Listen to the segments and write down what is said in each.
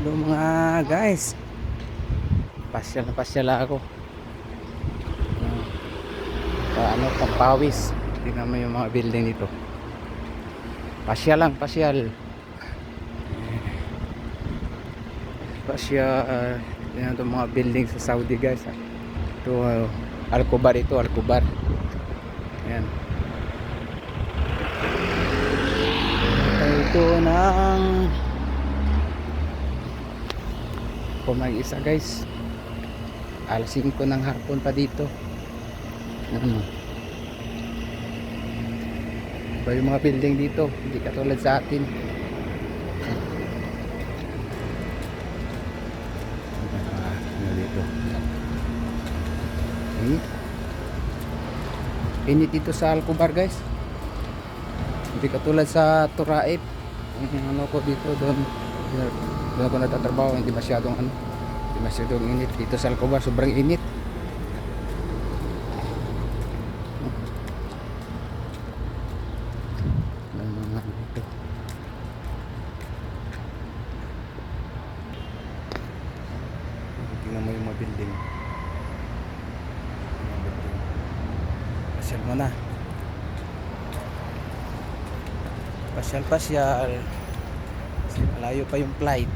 Hello mga guys. Pasyal na pasyal ako. Ah, Pa, ano, pampawis. Tingnan mo yung mga building dito. Pasyal lang, pasyal. Pasyal. Tingnan itong mga building sa Saudi guys. ah. Ito, uh, Alcobar ito, Alcobar. Ayan. Ito ng mag isa guys. Alas 5 ng hapon pa dito. Ano? Iba yung mga building dito. Hindi katulad sa atin. Ano dito okay. init dito sa Alcobar guys. Hindi katulad sa Turaip ano ko dito doon doon ako natatrabaho hindi masyadong ano hindi masyadong init. Dito sa Alcobar sobrang init. Tingnan mo yung Mga building. pasyal mo na. Pasyal pasyal malayo pa yung flight.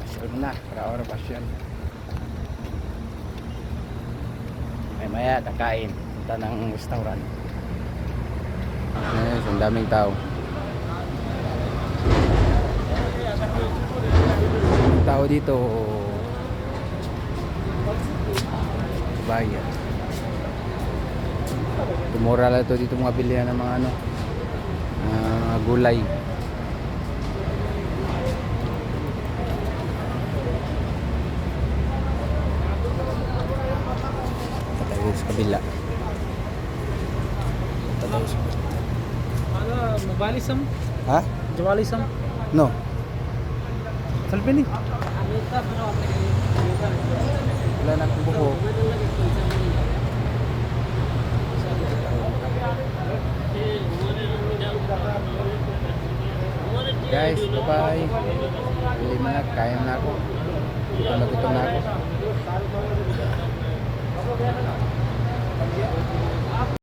Pasyal mo na para ora pasyal. May maya kakain. Punta ng restaurant. Yes, ang daming tao. Ang tao dito bayan. Tumura lang to dito mga bilihan ng mga ano mga gulay Patayo sa kabila. Patayo sa Ano, mabali sam? Ha? Jawali sam? No. Salpin eh. Wala na akong buko. Guys, bye-bye. Bili mo na, kaya na ako. Gutom na gutom na ako.